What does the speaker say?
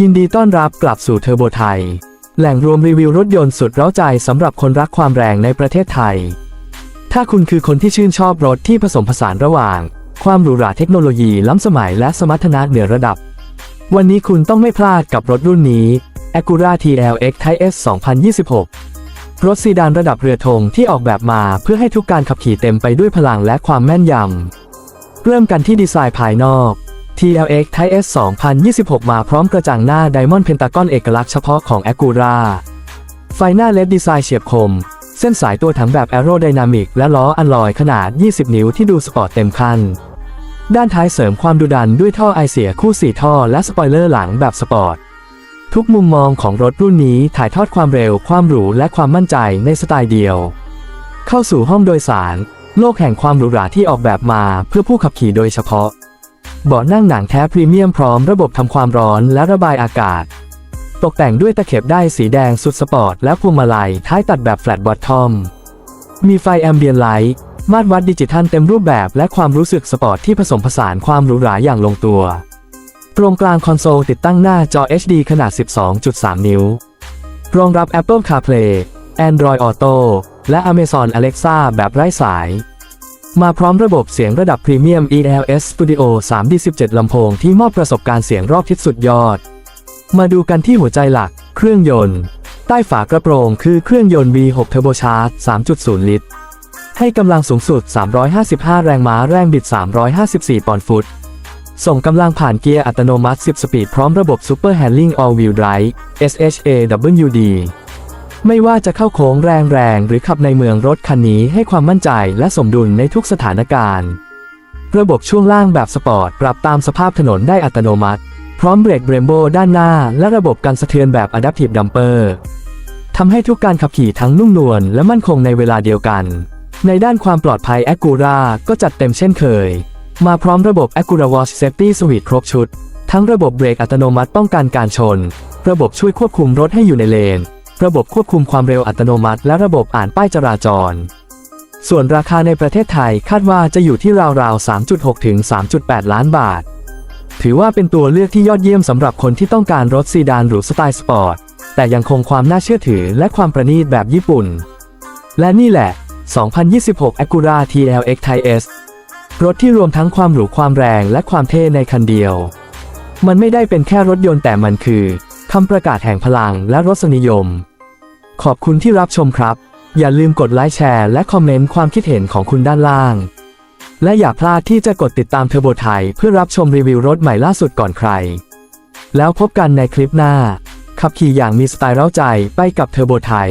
ยินดีต้อนรับกลับสู่เทอร์โบไทย แหล่งรวมรีวิวรถยนต์สุดเร้าใจสำหรับคนรักความแรงในประเทศไทย ถ้าคุณคือคนที่ชื่นชอบรถที่ผสมผสานระหว่าง ความหรูหราเทคโนโลยีล้ำสมัยและสมรรถนะเหนือระดับ วันนี้คุณต้องไม่พลาดกับรถรุ่นนี้ Acura TLX Type S 2026 รถซีดานระดับเรือธงที่ออกแบบมาเพื่อให้ทุกการขับขี่เต็มไปด้วยพลังและความแม่นยำ เริ่มกันที่ดีไซน์ภายนอก TLX Type S 2026 มาพร้อมกระจังหน้า Diamond Pentagon เอกลักษณ์เฉพาะของ Acura ไฟหน้าเลดดีไซน์เฉียบคม เส้นสายตัวถังแบบ Aerodynamic และล้ออัลลอยขนาด 20 นิ้วที่ดูสปอร์ตเต็มคัน ด้านท้ายเสริมความดุดันด้วยท่อไอเสียคู่ 4 ท่อและสปอยเลอร์หลังแบบสปอร์ต ทุกมุมมองของรถรุ่นนี้ถ่ายทอดความเร็ว ความหรูและความมั่นใจในสไตล์เดียว เข้าสู่ห้องโดยสาร โลกแห่งความหรูหราที่ออกแบบมาเพื่อผู้ขับขี่โดยเฉพาะ เบาะนั่งหนังแท้พรีเมียมพร้อมระบบทำความร้อนและระบายอากาศ ตกแต่งด้วยตะเข็บได้สีแดงสุดสปอร์ตและพวงมาลัยท้ายตัดแบบแฟลตบอททอม มีไฟแอมเบียนไลท์มาตรวัดดิจิทัลเต็มรูปแบบและความรู้สึกสปอร์ตที่ผสมผสานความหรูหราอย่างลงตัว ตรงกลางคอนโซลติดตั้งหน้าจอ HD ขนาด 12.3 นิ้ว รองรับ Apple CarPlay Android Auto และ Amazon Alexa แบบไร้สาย มาพร้อมระบบเสียงระดับพรีเมียม ELS Studio 3D17 ลำโพงที่มอบประสบการณ์เสียงรอบทิศสุดยอด มาดูกันที่หัวใจหลัก เครื่องยนต์ ใต้ฝากระโปรงคือเครื่องยนต์ V6 Turbocharged 3.0 ลิตร ให้กำลังสูงสุด 355 แรงม้าแรงบิด 354 ปอนด์ฟุต ส่งกำลังผ่านเกียร์อัตโนมัติ 10 สปีดพร้อมระบบ Super Handling All Wheel Drive SHAWD ไม่ว่าจะเข้าโค้งแรงๆหรือขับในเมืองรถคันนี้ให้ความมั่นใจและสมดุลในทุกสถานการณ์ ระบบช่วงล่างแบบสปอร์ตปรับตามสภาพถนนได้อัตโนมัติ พร้อมเบรกเบรมโบด้านหน้า และระบบกันสะเทือนแบบ Adaptive Damper ทำให้ทุกการขับขี่ทั้งนุ่มนวลและมั่นคงในเวลาเดียวกัน ในด้านความปลอดภัย Acura ก็จัดเต็มเช่นเคย มาพร้อมระบบ Acura Watch Safety Suite ครบชุด ทั้งระบบเบรกอัตโนมัติป้องกันการชน ระบบช่วยควบคุมรถให้อยู่ในเลน ระบบควบคุมความเร็วอัตโนมัติ และระบบอ่านป้ายจราจร ส่วนราคาในประเทศไทยคาดว่าจะอยู่ที่ราวๆ 3.6 ถึง 3.8 ล้านบาท ถือว่าเป็นตัวเลือกที่ยอดเยี่ยมสำหรับคนที่ต้องการรถซีดานหรูสไตล์สปอร์ต แต่ยังคงความน่าเชื่อถือและความประณีตแบบญี่ปุ่น และนี่แหละ 2026 Acura TLX Type S รถที่รวมทั้งความหรูความแรงและความเท่ในคันเดียว มันไม่ได้เป็นแค่รถยนต์แต่มันคือคำประกาศแห่งพลังและรสนิยม ขอบคุณที่รับชมครับ อย่าลืมกดไลค์แชร์และคอมเมนต์ความคิดเห็นของคุณด้านล่าง และอย่าพลาดที่จะกดติดตามเทอร์โบไทยเพื่อรับชมรีวิวรถใหม่ล่าสุดก่อนใคร แล้วพบกันในคลิปหน้า ขับขี่อย่างมีสไตล์เร้าใจไปกับเทอร์โบไทย